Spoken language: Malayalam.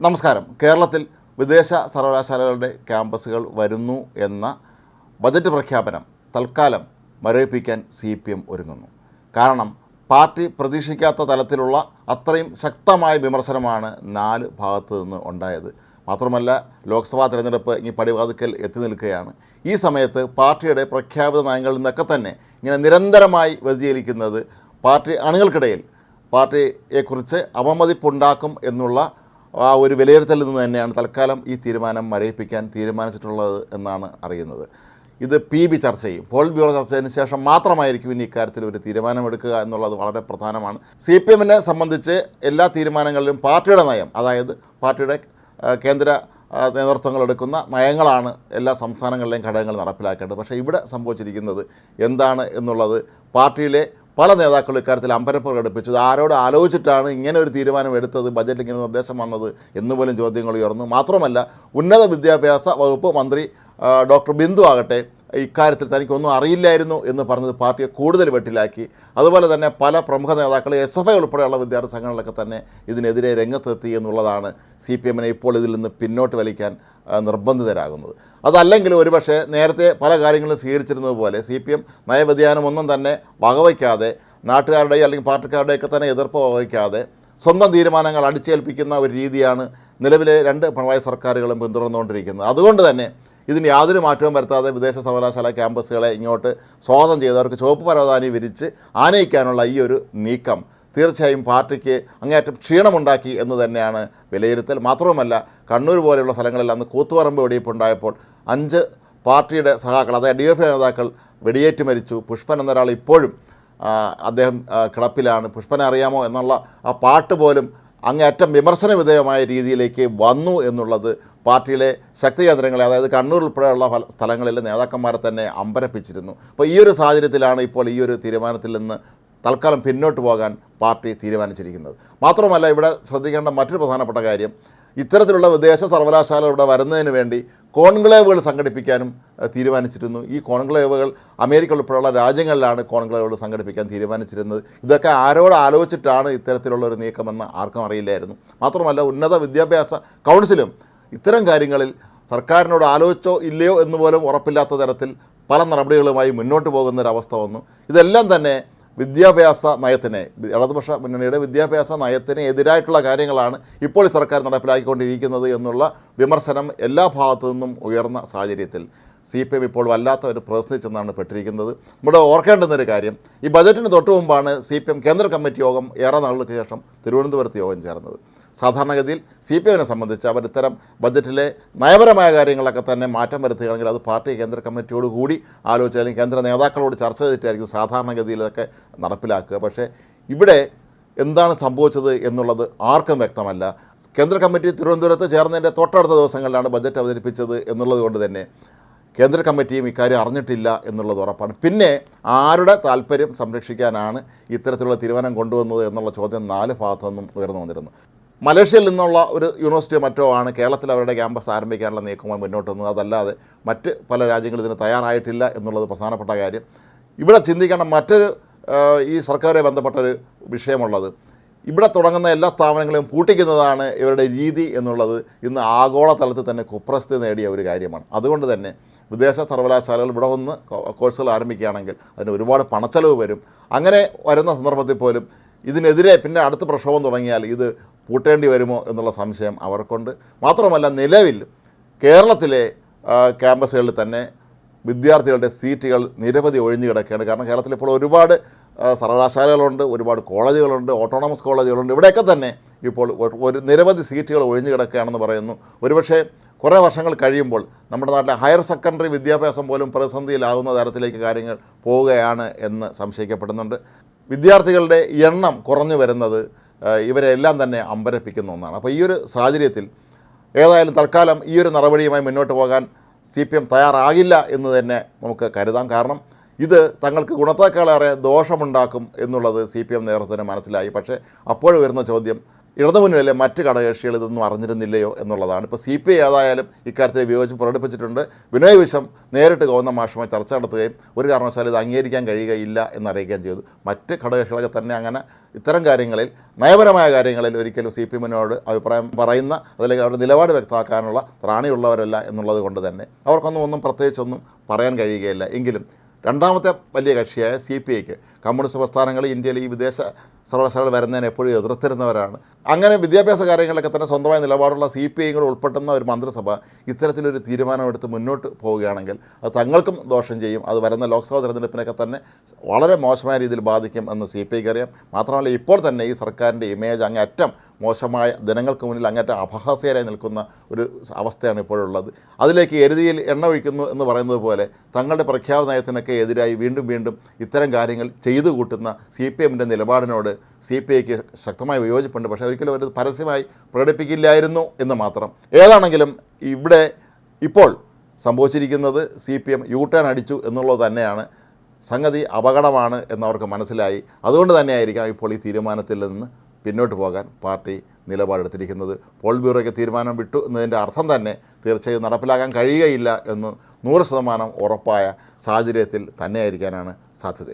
നമസ്കാരം. കേരളത്തിൽ വിദേശ സർവകലാശാലകളുടെ ക്യാമ്പസുകൾ വരുന്നു എന്ന ബജറ്റ് പ്രഖ്യാപനം തൽക്കാലം മരവിപ്പിക്കാൻ സി പി എം ഒരുങ്ങുന്നു. കാരണം പാർട്ടി പ്രതീക്ഷിക്കാത്ത തലത്തിലുള്ള അത്രയും ശക്തമായ വിമർശനമാണ് നാല് ഭാഗത്തു നിന്ന് ഉണ്ടായത്. മാത്രമല്ല ലോക്സഭാ തിരഞ്ഞെടുപ്പ് ഇനി പടിവാതിക്കൽ എത്തി നിൽക്കുകയാണ്. ഈ സമയത്ത് പാർട്ടിയുടെ പ്രഖ്യാപിത നയങ്ങളിൽ നിന്നൊക്കെ തന്നെ ഇങ്ങനെ നിരന്തരമായി വ്യതിചലിക്കുന്നത് പാർട്ടി അണികൾക്കിടയിൽ പാർട്ടിയെക്കുറിച്ച് അവമതിപ്പുണ്ടാക്കും എന്നുള്ള ആ ഒരു വിലയിരുത്തലിൽ നിന്ന് തന്നെയാണ് തൽക്കാലം ഈ തീരുമാനം മരയിപ്പിക്കാൻ തീരുമാനിച്ചിട്ടുള്ളത് എന്നാണ് അറിയുന്നത്. ഇത് പി ബി ചർച്ച ചെയ്യും. പോൾ ബ്യൂറോ ചർച്ചതിന് ശേഷം മാത്രമായിരിക്കും ഇനി ഇക്കാര്യത്തിൽ ഒരു തീരുമാനമെടുക്കുക എന്നുള്ളത് വളരെ പ്രധാനമാണ്. സി പി എമ്മിനെ സംബന്ധിച്ച് എല്ലാ തീരുമാനങ്ങളിലും പാർട്ടിയുടെ നയം അതായത് പാർട്ടിയുടെ കേന്ദ്ര നേതൃത്വങ്ങൾ എടുക്കുന്ന നയങ്ങളാണ് എല്ലാ സംസ്ഥാനങ്ങളിലെയും ഘടകങ്ങൾ നടപ്പിലാക്കേണ്ടത്. പക്ഷേ ഇവിടെ സംഭവിച്ചിരിക്കുന്നത് എന്താണ് എന്നുള്ളത് പാർട്ടിയിലെ പല നേതാക്കളും ഇക്കാര്യത്തിൽ അമ്പരപ്പ് പ്രകടിപ്പിച്ചത്. ആരോട് ആലോചിച്ചിട്ടാണ് ഇങ്ങനെ ഒരു തീരുമാനം എടുത്തത് ബജറ്റിൽ ഇങ്ങനെ നിർദ്ദേശം വന്നത് എന്നുപോലും ചോദ്യങ്ങൾ ഉയർന്നു. മാത്രമല്ല ഉന്നത വിദ്യാഭ്യാസ വകുപ്പ് മന്ത്രി ഡോക്ടർ ബിന്ദു ആകട്ടെ ഇക്കാര്യത്തിൽ തനിക്കൊന്നും അറിയില്ലായിരുന്നു എന്ന് പറഞ്ഞത് പാർട്ടിയെ കൂടുതൽ വെട്ടിലാക്കി. അതുപോലെ തന്നെ പല പ്രമുഖ നേതാക്കൾ എസ് എഫ് ഐ ഉൾപ്പെടെയുള്ള വിദ്യാർത്ഥി സംഘടനകളൊക്കെ തന്നെ ഇതിനെതിരെ രംഗത്തെത്തി എന്നുള്ളതാണ് സി പി എമ്മിനെ ഇപ്പോൾ ഇതിൽ നിന്ന് പിന്നോട്ട് വലിക്കാൻ നിർബന്ധിതരാകുന്നത്. അതല്ലെങ്കിൽ ഒരുപക്ഷെ നേരത്തെ പല കാര്യങ്ങളും സ്വീകരിച്ചിരുന്നത് പോലെ സി പി എം നയവ്യതിയാനം ഒന്നും തന്നെ വകവയ്ക്കാതെ നാട്ടുകാരുടെയും അല്ലെങ്കിൽ പാർട്ടിക്കാരുടെയൊക്കെ തന്നെ എതിർപ്പ് വകവയ്ക്കാതെ സ്വന്തം തീരുമാനങ്ങൾ അടിച്ചേൽപ്പിക്കുന്ന ഒരു രീതിയാണ് നിലവിലെ രണ്ട് പിണറായി സർക്കാരുകളും പിന്തുടർന്നുകൊണ്ടിരിക്കുന്നത്. അതുകൊണ്ട് തന്നെ ഇതിന് യാതൊരു മാറ്റവും വരുത്താതെ വിദേശ സർവകലാശാല ക്യാമ്പസുകളെ ഇങ്ങോട്ട് സ്വാഗതം ചെയ്തവർക്ക് ചുവപ്പ് പരവതാനി വിരിച്ച് ആനയിക്കാനുള്ള ഈ ഒരു നീക്കം തീർച്ചയായും പാർട്ടിക്ക് അങ്ങേയറ്റം ക്ഷീണമുണ്ടാക്കി എന്ന് തന്നെയാണ് വിലയിരുത്തൽ. മാത്രവുമല്ല കണ്ണൂർ പോലെയുള്ള സ്ഥലങ്ങളിൽ അന്ന് കൂത്തുപറമ്പ് വെടിയിപ്പുണ്ടായപ്പോൾ അഞ്ച് പാർട്ടിയുടെ സഹാക്കൾ അതായത് ഡി എഫ് നേതാക്കൾ വെടിയേറ്റ് മരിച്ചു. പുഷ്പൻ എന്നൊരാൾ ഇപ്പോഴും അദ്ദേഹം കിടപ്പിലാണ്. പുഷ്പനെ അറിയാമോ എന്നുള്ള ആ പാട്ട് പോലും അങ്ങേയറ്റം വിമർശന വിധേയമായ രീതിയിലേക്ക് വന്നു എന്നുള്ളത് പാർട്ടിയിലെ ശക്തി കേന്ദ്രങ്ങളെ അതായത് കണ്ണൂർ ഉൾപ്പെടെയുള്ള സ്ഥലങ്ങളിലെ നേതാക്കന്മാരെ തന്നെ അമ്പരപ്പിച്ചിരുന്നു. അപ്പോൾ ഈ ഒരു സാഹചര്യത്തിലാണ് ഇപ്പോൾ ഈ ഒരു തീരുമാനത്തിൽ നിന്ന് തൽക്കാലം പിന്നോട്ട് പോകാൻ പാർട്ടി തീരുമാനിച്ചിരിക്കുന്നത്. മാത്രമല്ല ഇവിടെ ശ്രദ്ധിക്കേണ്ട മറ്റൊരു പ്രധാനപ്പെട്ട കാര്യം ഇത്തരത്തിലുള്ള വിദേശ സർവകലാശാല ഇവിടെ വരുന്നതിന് വേണ്ടി കോൺക്ലേവുകൾ സംഘടിപ്പിക്കാനും തീരുമാനിച്ചിരുന്നു. ഈ കോൺക്ലേവുകൾ അമേരിക്ക ഉൾപ്പെടെയുള്ള രാജ്യങ്ങളിലാണ് കോൺക്ലേവുകൾ സംഘടിപ്പിക്കാൻ തീരുമാനിച്ചിരുന്നത്. ഇതൊക്കെ ആരോട് ആലോചിച്ചിട്ടാണ് ഇത്തരത്തിലുള്ള ഒരു നീക്കമെന്ന് ആർക്കും അറിയില്ലായിരുന്നു. മാത്രമല്ല ഉന്നത വിദ്യാഭ്യാസ കൗൺസിലും ഇത്തരം കാര്യങ്ങളിൽ സർക്കാരിനോട് ആലോചിച്ചോ ഇല്ലയോ എന്ന് പോലും ഉറപ്പില്ലാത്ത തരത്തിൽ പല നടപടികളുമായി മുന്നോട്ട് പോകുന്നൊരവസ്ഥ വന്നു. ഇതെല്ലാം തന്നെ വിദ്യാഭ്യാസ നയത്തിനെ ഇടതുപക്ഷ മുന്നണിയുടെ വിദ്യാഭ്യാസ നയത്തിന് എതിരായിട്ടുള്ള കാര്യങ്ങളാണ് ഇപ്പോൾ സർക്കാർ നടപ്പിലാക്കിക്കൊണ്ടിരിക്കുന്നത് എന്നുള്ള വിമർശനം എല്ലാ ഭാഗത്തു നിന്നും ഉയർന്ന സാഹചര്യത്തിൽ സി പി എം ഇപ്പോൾ വല്ലാത്ത ഒരു പ്രതിസന്ധി ചെന്നാണ് പെട്ടിരിക്കുന്നത്. നമ്മുടെ ഓർക്കേണ്ടുന്നൊരു കാര്യം ഈ ബജറ്റിന് തൊട്ട് മുമ്പാണ് സി പി എം കേന്ദ്ര കമ്മിറ്റി യോഗം ഏറെ നാളുകൾക്ക് ശേഷം തിരുവനന്തപുരത്ത് യോഗം ചേർന്നത്. സാധാരണഗതിയിൽ സി പി എമ്മിനെ സംബന്ധിച്ച് അവർ ഇത്തരം ബജറ്റിലെ നയപരമായ കാര്യങ്ങളൊക്കെ തന്നെ മാറ്റം വരുത്തുകയാണെങ്കിൽ അത് പാർട്ടി കേന്ദ്ര കമ്മിറ്റിയോട് കൂടി ആലോചിച്ച് അല്ലെങ്കിൽ കേന്ദ്ര നേതാക്കളോട് ചർച്ച ചെയ്തിട്ടായിരിക്കും സാധാരണഗതിയിൽ ഇതൊക്കെ നടപ്പിലാക്കുക. പക്ഷേ ഇവിടെ എന്താണ് സംഭവിച്ചത് എന്നുള്ളത് ആർക്കും വ്യക്തമല്ല. കേന്ദ്ര കമ്മിറ്റി തിരുവനന്തപുരത്ത് ചേർന്നതിന്റെ തൊട്ടടുത്ത ദിവസങ്ങളിലാണ് ബജറ്റ് അവതരിപ്പിച്ചത് എന്നുള്ളത് കൊണ്ട് തന്നെ കേന്ദ്ര കമ്മിറ്റിയും ഇക്കാര്യം അറിഞ്ഞിട്ടില്ല എന്നുള്ളത് ഉറപ്പാണ്. പിന്നെ ആരുടെ താല്പര്യം സംരക്ഷിക്കാനാണ് ഇത്തരത്തിലുള്ള തീരുമാനം കൊണ്ടുവന്നത് എന്നുള്ള ചോദ്യം നാല് ഭാഗത്തു നിന്നും ഉയർന്നു വന്നിരുന്നു. മലേഷ്യയിൽ നിന്നുള്ള ഒരു യൂണിവേഴ്സിറ്റിയോ മറ്റോ ആണ് കേരളത്തിൽ അവരുടെ ക്യാമ്പസ് ആരംഭിക്കാനുള്ള നീക്കമായി മുന്നോട്ട് വന്നത്. അതല്ലാതെ മറ്റ് പല രാജ്യങ്ങളും ഇതിന് തയ്യാറായിട്ടില്ല എന്നുള്ളത് പ്രധാനപ്പെട്ട കാര്യം. ഇവിടെ ചിന്തിക്കേണ്ട മറ്റൊരു ഈ സർക്കാരെ ബന്ധപ്പെട്ടൊരു വിഷയമുള്ളത് ഇവിടെ തുടങ്ങുന്ന എല്ലാ സ്ഥാപനങ്ങളെയും പൂട്ടിക്കുന്നതാണ് ഇവരുടെ രീതി എന്നുള്ളത് ഇന്ന് ആഗോളതലത്തിൽ തന്നെ കുപ്രസിദ്ധി നേടിയ ഒരു കാര്യമാണ്. അതുകൊണ്ട് തന്നെ വിദേശ സർവകലാശാലകൾ ഇവിടെ വന്ന് കോഴ്സുകൾ ആരംഭിക്കുകയാണെങ്കിൽ അതിന് ഒരുപാട് പണച്ചെലവ് വരും. അങ്ങനെ വരുന്ന സന്ദർഭത്തിൽ പോലും ഇതിനെതിരെ പിന്നെ അടുത്ത പ്രക്ഷോഭം തുടങ്ങിയാൽ ഇത് പൂട്ടേണ്ടി വരുമോ എന്നുള്ള സംശയം അവർക്കുണ്ട്. മാത്രമല്ല നിലവിൽ കേരളത്തിലെ ക്യാമ്പസുകളിൽ തന്നെ വിദ്യാർത്ഥികളുടെ സീറ്റുകൾ നിരവധി ഒഴിഞ്ഞു കിടക്കുകയാണ്. കാരണം കേരളത്തിൽ ഇപ്പോൾ ഒരുപാട് സർവകലാശാലകളുണ്ട് ഒരുപാട് കോളേജുകളുണ്ട് ഓട്ടോണമസ് കോളേജുകളുണ്ട്. ഇവിടെയൊക്കെ തന്നെ ഇപ്പോൾ ഒരു- നിരവധി സീറ്റുകൾ ഒഴിഞ്ഞു കിടക്കുകയാണെന്ന് പറയുന്നു. ഒരുപക്ഷേ കുറേ വർഷങ്ങൾ കഴിയുമ്പോൾ നമ്മുടെ നാട്ടിലെ ഹയർ സെക്കൻഡറി വിദ്യാഭ്യാസം പോലും പ്രതിസന്ധിയിലാകുന്ന തരത്തിലേക്ക് കാര്യങ്ങൾ പോവുകയാണ് എന്ന് സംശയിക്കപ്പെടുന്നുണ്ട്. വിദ്യാർത്ഥികളുടെ എണ്ണം കുറഞ്ഞു വരുന്നത് ഇവരെല്ലാം തന്നെ അമ്പരപ്പിക്കുന്ന ഒന്നാണ്. അപ്പോൾ ഈ ഒരു സാഹചര്യത്തിൽ ഏതായാലും തൽക്കാലം ഈ ഒരു നടപടിയുമായി മുന്നോട്ട് പോകാൻ സി പി എം തയ്യാറാകില്ല എന്ന് തന്നെ നമുക്ക് കരുതാം. കാരണം ഇത് തങ്ങൾക്ക് ഗുണത്തേക്കാളേറെ ദോഷമുണ്ടാക്കും എന്നുള്ളത് സി പി എം നേതൃത്വത്തിന് മനസ്സിലായി. പക്ഷേ അപ്പോൾ വരുന്ന ചോദ്യം ഇടതുമുന്നണിയിലെ മറ്റ് ഘടകകക്ഷികൾ ഇതൊന്നും അറിഞ്ഞിരുന്നില്ലയോ എന്നുള്ളതാണ്. ഇപ്പോൾ സി പി ഐ ഏതായാലും ഇക്കാര്യത്തിൽ വിയോജിപ്പ് പ്രകടിപ്പിച്ചിട്ടുണ്ട്. വിനോയ് വിശ്വം നേരിട്ട് ഗവർണർ മാഷുമായി ചർച്ച നടത്തുകയും ഒരു കാരണവശാലും ഇത് അംഗീകരിക്കാൻ കഴിയുകയില്ല എന്നറിയിക്കുകയും ചെയ്തു. മറ്റ് ഘടകകക്ഷികളൊക്കെ തന്നെ അങ്ങനെ ഇത്തരം കാര്യങ്ങളിൽ നയപരമായ കാര്യങ്ങളിൽ ഒരിക്കലും സി പി എമ്മിനോട് അഭിപ്രായം പറയുന്ന അതല്ലെങ്കിൽ അവരുടെ നിലപാട് വ്യക്തമാക്കാനുള്ള ത്രാണിയുള്ളവരല്ല എന്നുള്ളത് കൊണ്ട് തന്നെ അവർക്കൊന്നും ഒന്നും പ്രത്യേകിച്ചൊന്നും പറയാൻ കഴിയുകയില്ല. എങ്കിലും രണ്ടാമത്തെ വലിയ കക്ഷിയായ സി പി ഐക്ക് കമ്മ്യൂണിസ്റ്റ് പ്രസ്ഥാനങ്ങൾ ഇന്ത്യയിൽ ഈ വിദേശ സർവകലാശാലകൾ വരുന്നതിനെ എപ്പോഴും എതിർത്തിരുന്നവരാണ്. അങ്ങനെ വിദ്യാഭ്യാസ കാര്യങ്ങളിലൊക്കെ തന്നെ സ്വന്തമായ നിലപാടുള്ള സി പി ഐകൾ ഉൾപ്പെടുന്ന ഒരു മന്ത്രിസഭ ഇത്തരത്തിലൊരു തീരുമാനമെടുത്ത് മുന്നോട്ട് പോവുകയാണെങ്കിൽ അത് തങ്ങൾക്കും ദോഷം ചെയ്യും. അത് വരുന്ന ലോക്സഭാ തെരഞ്ഞെടുപ്പിനൊക്കെ തന്നെ വളരെ മോശമായ രീതിയിൽ ബാധിക്കും എന്ന് സി പി ഐക്ക് അറിയാം. മാത്രമല്ല ഇപ്പോൾ തന്നെ ഈ സർക്കാരിന്റെ ഇമേജ് അങ്ങേറ്റം മോശമായ ജനങ്ങൾക്ക് മുന്നിൽ അങ്ങേറ്റം അപഹാസ്യരായി നിൽക്കുന്ന ഒരു അവസ്ഥയാണ് ഇപ്പോഴുള്ളത്. അതിലേക്ക് എരുതിയിൽ എണ്ണ ഒഴിക്കുന്നു എന്ന് പറയുന്നത് പോലെ തങ്ങളുടെ പ്രഖ്യാപന നയത്തിനൊക്കെ എതിരായി വീണ്ടും വീണ്ടും ഇത്തരം കാര്യങ്ങൾ ചെയ്തു കൂട്ടുന്ന സി പി എമ്മിന്റെ നിലപാടിനോട് സി പി ഐക്ക് ശക്തമായ വിയോജിപ്പുണ്ട്. പക്ഷേ ഒരിക്കലും അവർ പരസ്യമായി പ്രകടിപ്പിക്കില്ലായിരുന്നു എന്ന് മാത്രം. ഏതാണെങ്കിലും ഇവിടെ ഇപ്പോൾ സംഭവിച്ചിരിക്കുന്നത് C P M U turn അടിച്ചു എന്നുള്ളത് തന്നെയാണ്. സംഗതി അപകടമാണ് എന്നവർക്ക് മനസ്സിലായി. അതുകൊണ്ട് തന്നെയായിരിക്കാം ഇപ്പോൾ ഈ തീരുമാനത്തിൽ നിന്ന് പിന്നോട്ട് പോകാൻ പാർട്ടി നിലപാടെടുത്തിരിക്കുന്നത്. പോൾ ബ്യൂറോയ്ക്ക് തീരുമാനം വിട്ടു എന്നതിന്റെ അർത്ഥം തന്നെ തീർച്ചയായും നടപ്പിലാക്കാൻ കഴിയുകയില്ല എന്ന് നൂറ് ശതമാനം ഉറപ്പായ സാഹചര്യത്തിൽ തന്നെയായിരിക്കാനാണ് സാധ്യത.